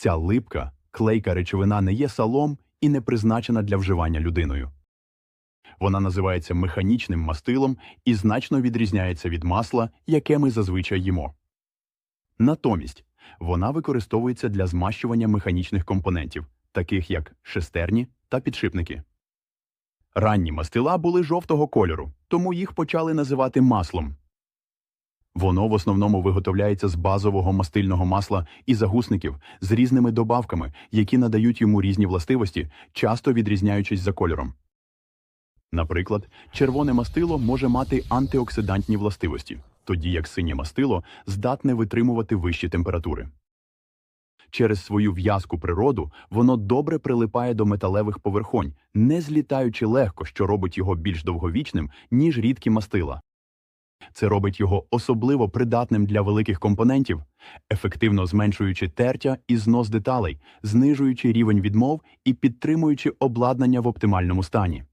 Ця липка, клейка речовина не є салом і не призначена для вживання людиною. Вона називається механічним мастилом і значно відрізняється від масла, яке ми зазвичай їмо. Натомість вона використовується для змащування механічних компонентів, таких як шестерні та підшипники. Ранні мастила були жовтого кольору, тому їх почали називати маслом. Воно в основному виготовляється з базового мастильного масла і загусників з різними добавками, які надають йому різні властивості, часто відрізняючись за кольором. Наприклад, червоне мастило може мати антиоксидантні властивості, тоді як синє мастило здатне витримувати вищі температури. Через свою в'язку природу воно добре прилипає до металевих поверхонь, не злітаючи легко, що робить його більш довговічним, ніж рідкі мастила. Це робить його особливо придатним для великих компонентів, ефективно зменшуючи тертя і знос деталей, знижуючи рівень відмов і підтримуючи обладнання в оптимальному стані.